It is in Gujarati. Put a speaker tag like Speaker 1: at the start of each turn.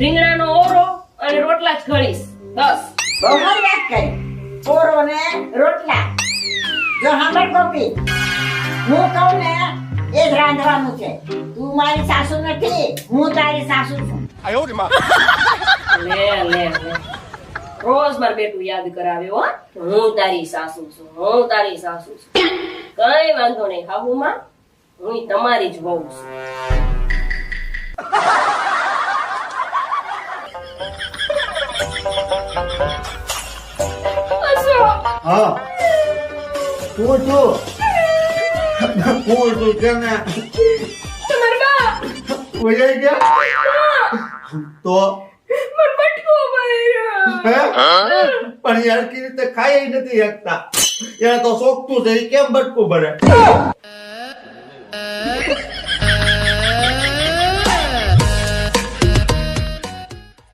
Speaker 1: રીંગણાનો ઓરો અને રોટલા જ ગળીશ બસ.
Speaker 2: બહુ વાત કરી. ઓરો ને રોટલા. જો સાંભળ ગોપી હું કહું ને એ જ રાંધવાનું છે. તું મારી સાસુ નથી હું તારી સાસુ છું.
Speaker 1: લે રોજ માર બેટું યાદ કરાવ્યો હું. તારી સાસુ છું હું તારી સાસુ છું. કઈ વાંધો નહીં હાહુમાં હું તમારી જ વહુ છું.
Speaker 3: હા. છું? હું છું? કેમ ઉજાઈ ગયા? તો? પણ યાર કેવી રીતે ખાઈ નથી શકતા? યાર તો સોખતું છે કેમ બટકું ભરે?